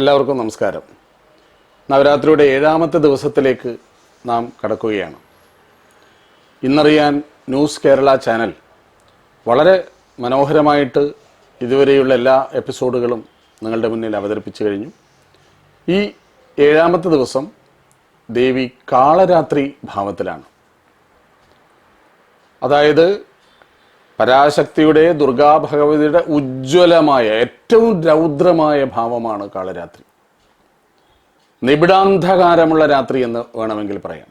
എല്ലാവർക്കും നമസ്കാരം. നവരാത്രിയുടെ ഏഴാമത്തെ ദിവസത്തിലേക്ക് നാം കടക്കുകയാണ്. ഇന്നറിയാൻ ന്യൂസ് കേരള ചാനൽ വളരെ മനോഹരമായിട്ട് ഇതുവരെയുള്ള എല്ലാ എപ്പിസോഡുകളും നിങ്ങളുടെ മുന്നിൽ അവതരിപ്പിച്ചു കഴിഞ്ഞു. ഈ ഏഴാമത്തെ ദിവസം ദേവി കാളരാത്രി ഭാവത്തിലാണ്. അതായത് പരാശക്തിയുടെ ദുർഗാ ഭഗവതിയുടെ ഉജ്ജ്വലമായ ഏറ്റവും രൗദ്രമായ ഭാവമാണ് കാളരാത്രി. നിബിഡാന്ധകാരമുള്ള രാത്രി എന്ന് വേണമെങ്കിൽ പറയാം.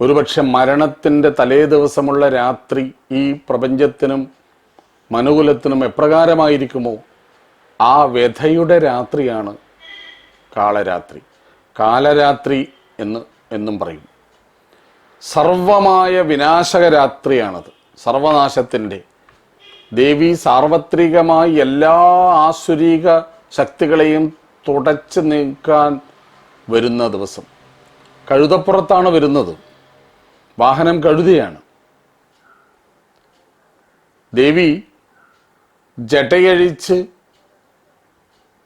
ഒരുപക്ഷെ മരണത്തിന്റെ തലേ ദിവസമുള്ള രാത്രി ഈ പ്രപഞ്ചത്തിനും മനുകുലത്തിനും എപ്രകാരമായിരിക്കുമോ? ആ വ്യഥയുടെ രാത്രിയാണ് കാളരാത്രി. കാലരാത്രി എന്ന് എന്നും പറയും. സർവമായ വിനാശക രാത്രിയാണത്. സർവനാശത്തിന്റെ. ദേവി സാർവത്രികമായി എല്ലാ ആസുരീക ശക്തികളെയും തുടച്ചു നീക്കാൻ വരുന്ന ദിവസം. കഴുതപ്പുറത്താണ് വരുന്നത്. വാഹനം കഴുതിയാണ്. ദേവി ജടയഴിച്ച്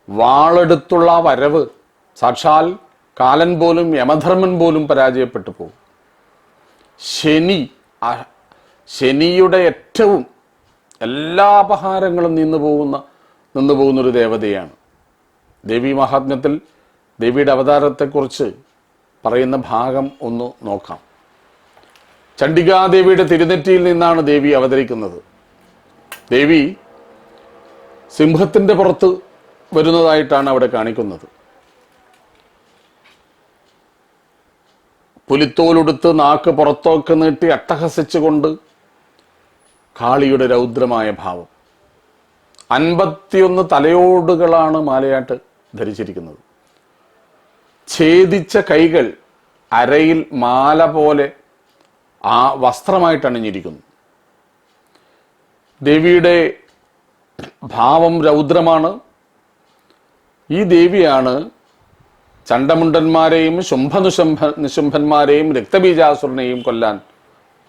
വാളെടുത്തുള്ള വരവ് സാക്ഷാൽ കാലൻ പോലും യമധർമ്മൻ പോലും പരാജയപ്പെട്ടു പോകും. ശനി ശനിയുടെ ഏറ്റവും എല്ലാ അപഹാരങ്ങളും നിന്നു പോകുന്ന നിന്നു പോകുന്നൊരു ദേവതയാണ്. ദേവി മഹാത്മ്യത്തിൽ ദേവിയുടെ അവതാരത്തെക്കുറിച്ച് പറയുന്ന ഭാഗം ഒന്ന് നോക്കാം. ചണ്ഡികാദേവിയുടെ തിരുനെറ്റിയിൽ നിന്നാണ് ദേവി അവതരിക്കുന്നത്. ദേവി സിംഹത്തിന്റെ പുറത്ത് വരുന്നതായിട്ടാണ് അവിടെ കാണിക്കുന്നത്. പുലിത്തോലുടുത്ത് നാക്ക് പുറത്തോക്ക് നീട്ടി അട്ടഹസിച്ചുകൊണ്ട് കാളിയുടെ രൗദ്രമായ ഭാവം. അൻപത്തിയൊന്ന് തലയോടുകളാണ് മാലയാട്ട് ധരിച്ചിരിക്കുന്നത്. ഛേദിച്ച കൈകൾ അരയിൽ മാല പോലെ ആ വസ്ത്രമായിട്ട് അണിഞ്ഞിരിക്കുന്നു. ദേവിയുടെ ഭാവം രൗദ്രമാണ്. ഈ ദേവിയാണ് ചണ്ടമുണ്ടന്മാരെയും ശുംഭനുശംഭ നിശുംഭന്മാരെയും രക്തബീജാസുരനെയും കൊല്ലാൻ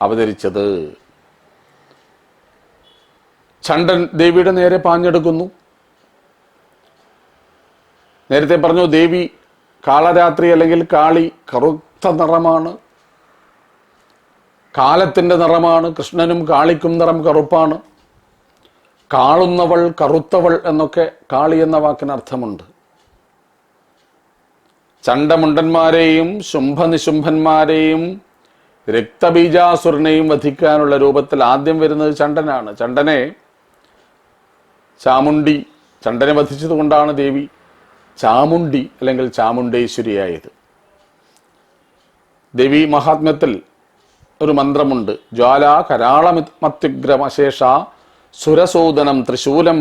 അവതരിച്ചത്. ചണ്ടൻ ദേവിയുടെ നേരെ പാഞ്ഞെടുക്കുന്നു. നേരത്തെ പറഞ്ഞു ദേവി കാളരാത്രി അല്ലെങ്കിൽ കാളി കറുത്ത നിറമാണ്. കാലത്തിന്റെ നിറമാണ് കൃഷ്ണനും കാളിക്കും നിറം കറുപ്പാണ്. കാളുന്നവൾ കറുത്തവൾ എന്നൊക്കെ കാളി എന്ന വാക്കിന് അർത്ഥമുണ്ട്. ചണ്ടമുണ്ടന്മാരെയും ശുംഭനിശുംഭന്മാരെയും രക്തബീജാസുരനെയും വധിക്കാനുള്ള രൂപത്തിൽ ആദ്യം വരുന്നത് ചണ്ടനാണ് ചണ്ടനെ ചാമുണ്ടി ചണ്ടനെ വധിച്ചതുകൊണ്ടാണ് ദേവി ചാമുണ്ടി അല്ലെങ്കിൽ ചാമുണ്ടേശ്വരിയായത്. ദേവി മഹാത്മ്യത്തിൽ ഒരു മന്ത്രമുണ്ട്. ജ്വാലാ കരാളമത്യുഗ്രമശേഷ സുരസൂദനം ത്രിശൂലം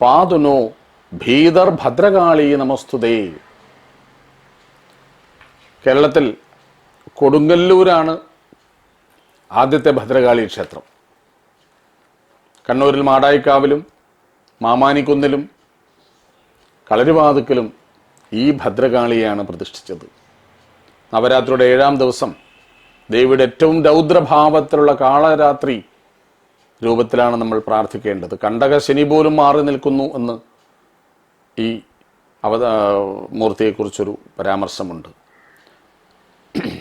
പാതുനോ ഭീതർ ഭദ്രകാളി നമസ്തുതേ. കേരളത്തിൽ കൊടുങ്ങല്ലൂരാണ് ആദ്യത്തെ ഭദ്രകാളി ക്ഷേത്രം. കണ്ണൂരിൽ മാടായിക്കാവിലും മാമാനിക്കുന്നിലും കളരുവാതുക്കലും ഈ ഭദ്രകാളിയാണ് പ്രതിഷ്ഠിച്ചത്. നവരാത്രിയുടെ ഏഴാം ദിവസം ദേവിയുടെ ഏറ്റവും രൗദ്രഭാവത്തിലുള്ള കാളരാത്രി രൂപത്തിലാണ് നമ്മൾ പ്രാർത്ഥിക്കേണ്ടത്. കണ്ടക ശനി പോലും മാറി നിൽക്കുന്നു എന്ന് ഈ അവത മൂർത്തിയെക്കുറിച്ചൊരു പരാമർശമുണ്ട്.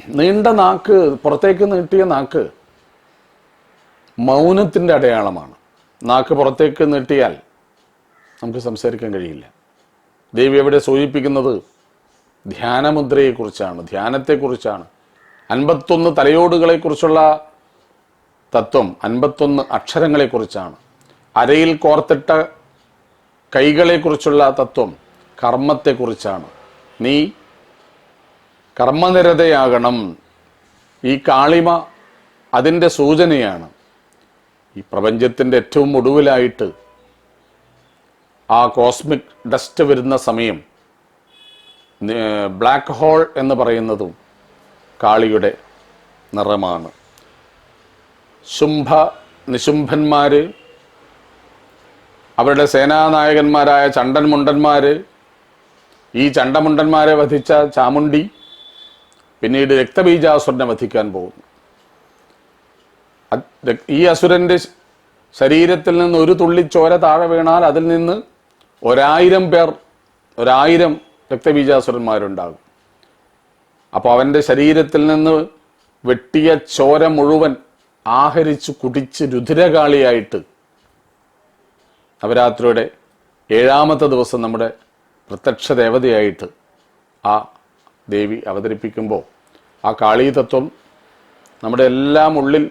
നീണ്ട നാക്ക് പുറത്തേക്ക് നീട്ടിയ നാക്ക് മൗനത്തിന്റെ അടയാളമാണ്. നാക്ക് പുറത്തേക്ക് നീട്ടിയാൽ നമുക്ക് സംസാരിക്കാൻ കഴിയില്ല. ദേവി അവിടെ സൂചിപ്പിക്കുന്നത്? ധ്യാനമുദ്രയെക്കുറിച്ചാണ് ധ്യാനത്തെക്കുറിച്ചാണ്. അൻപത്തൊന്ന് തലയോടുകളെക്കുറിച്ചുള്ള തത്വം അൻപത്തൊന്ന് അക്ഷരങ്ങളെക്കുറിച്ചാണ്. അരയിൽ കോർത്തിട്ട കൈകളെക്കുറിച്ചുള്ള തത്വം കർമ്മത്തെക്കുറിച്ചാണ്. നീ കർമ്മനിരതയാകണം. ഈ കാളിമ അതിന്റെ സൂചനയാണ്. ഈ പ്രപഞ്ചത്തിന്റെ ഏറ്റവും ഒടുവിലായിട്ട് ആ കോസ്മിക് ഡസ്റ്റ് വരുന്ന സമയം ബ്ലാക്ക് ഹോൾ എന്ന് പറയുന്നതും കാളിയുടെ നിറമാണ്. ശുംഭ നിശുംഭന്മാർ അവരുടെ സേനാനായകന്മാരായ ചണ്ടൻ മുണ്ടന്മാര് ഈ ചണ്ടമുണ്ടന്മാരെ വധിച്ച ചാമുണ്ടി പിന്നീട് രക്തബീജാസുരനെ വധിക്കാൻ പോകുന്നു. ഈ അസുരന്റെ ശരീരത്തിൽ നിന്ന് ഒരു തുള്ളി ചോര താഴെ വീണാൽ അതിൽ നിന്ന് ഒരായിരം പേർ ഒരായിരം രക്തബീജാസുരന്മാരുണ്ടാകും. അപ്പോൾ അവന്റെ ശരീരത്തിൽ നിന്ന് വെട്ടിയ ചോര മുഴുവൻ ആഹരിച്ച് കുടിച്ച് രുധിരകാളിയായിട്ട് നവരാത്രിയുടെ ഏഴാമത്തെ ദിവസം നമ്മുടെ പ്രത്യക്ഷ ദേവതയായിട്ട് ആ ദേവി അവതരിപ്പിക്കുമ്പോൾ ആ കാളീതത്വം നമ്മുടെ എല്ലാം ഉള്ളിൽ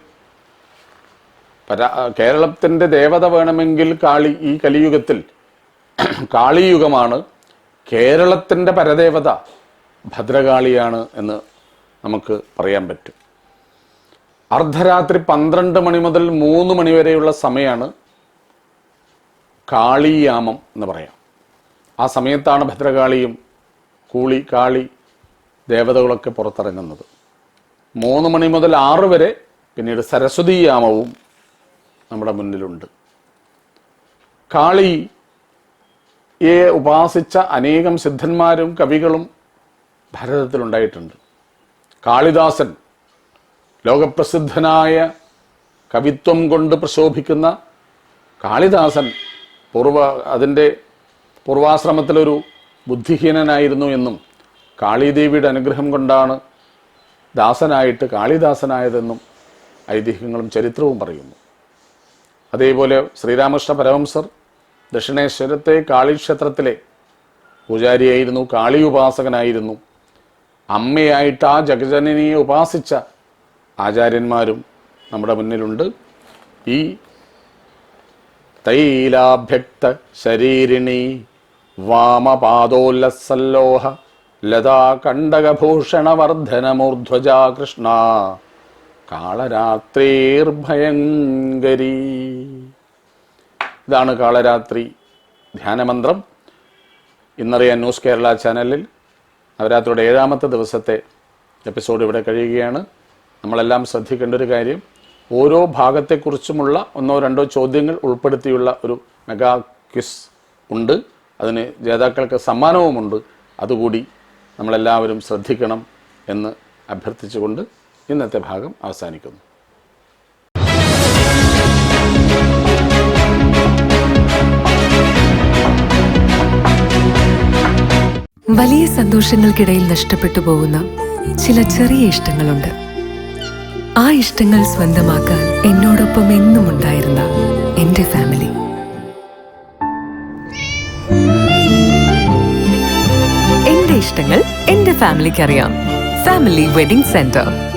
പരാ കേരളത്തിന്റെ ദേവത വേണമെങ്കിൽ കാളി ഈ കലിയുഗത്തിൽ കാളിയുഗമാണ്. കേരളത്തിന്റെ പരദേവത ഭദ്രകാളിയാണ് എന്ന് നമുക്ക് പറയാൻ പറ്റും. അർദ്ധരാത്രി പന്ത്രണ്ട് മണി മുതൽ മൂന്ന് മണി വരെയുള്ള സമയമാണ് കാളിയാമം എന്ന് പറയാം. ആ സമയത്താണ് ഭദ്രകാളിയും കൂളി കാളി ദേവതകളൊക്കെ പുറത്തിറങ്ങുന്നത്. മൂന്ന് മണി മുതൽ ആറ് വരെ പിന്നീട് സരസ്വതി യാമവും നമ്മുടെ മുന്നിലുണ്ട്. കാളിയെ ഉപാസിച്ച അനേകം സിദ്ധന്മാരും കവികളും ഭാരതത്തിലുണ്ടായിട്ടുണ്ട്. കാളിദാസൻ ലോകപ്രസിദ്ധനായ കവിത്വം കൊണ്ട് പ്രശോഭിക്കുന്ന കാളിദാസൻ പൂർവ അതിന്റെ പൂർവാശ്രമത്തിലൊരു ബുദ്ധിഹീനനായിരുന്നു എന്നും കാളിദേവിയുടെ അനുഗ്രഹം കൊണ്ടാണ് ദാസനായിട്ട് കാളിദാസനായതെന്നും ഐതിഹ്യങ്ങളും ചരിത്രവും പറയുന്നു. അതേപോലെ ശ്രീരാമകൃഷ്ണ പരമംസർ ദക്ഷിണേശ്വരത്തെ കാളിക്ഷേത്രത്തിലെ പൂജാരിയായിരുന്നു കാളി ഉപാസകനായിരുന്നു. അമ്മയായിട്ട് ആ ജഗജനനിയെ ഉപാസിച്ച ആചാര്യന്മാരും നമ്മുടെ മുന്നിലുണ്ട്. ഈ തൈലാഭ്യക്ത ശരീരിണി വാമപാദോല്ലസല്ലോഹ ലതാ കണ്ടകഭൂഷണവർദ്ധനമൂർധ്വജ കൃഷ്ണ കാളരാത്രീർഭയങ്കരി. ഇതാണ് കാളരാത്രി ധ്യാനമന്ത്രം. ഇന്നറിയാൻ ന്യൂസ് കേരള ചാനലിൽ നവരാത്രിയുടെ ഏഴാമത്തെ ദിവസത്തെ എപ്പിസോഡ് ഇവിടെ കഴിയുകയാണ്. നമ്മളെല്ലാം ശ്രദ്ധിക്കേണ്ട ഒരു കാര്യം ഓരോ ഭാഗത്തെക്കുറിച്ചുമുള്ള ഒന്നോ രണ്ടോ ചോദ്യങ്ങൾ ഉൾപ്പെടുത്തിയുള്ള ഒരു മെഗാ ക്വിസ് ഉണ്ട്. അതിന് ജേതാക്കൾക്ക് സമ്മാനവുമുണ്ട്. അതുകൂടി നമ്മളെല്ലാവരും ശ്രദ്ധിക്കണം എന്ന് അഭ്യർത്ഥിച്ചുകൊണ്ട് ഇന്നത്തെ ഭാഗം അവസാനിക്കുന്നു. വലിയ സന്തോഷങ്ങൾക്കിടയിൽ നഷ്ടപ്പെട്ടു പോകുന്ന ചില ചെറിയ ഇഷ്ടങ്ങളുണ്ട്. ആ ഇഷ്ടങ്ങൾ സ്വന്തമാക്കാൻ എന്നോടൊപ്പം എന്നും ഉണ്ടായിരുന്ന എന്റെ ഫാമിലി. എന്റെ ഇഷ്ടങ്ങൾ എന്റെ ഫാമിലിക്ക് അറിയാം ഫാമിലി വെഡിംഗ് സെന്റർ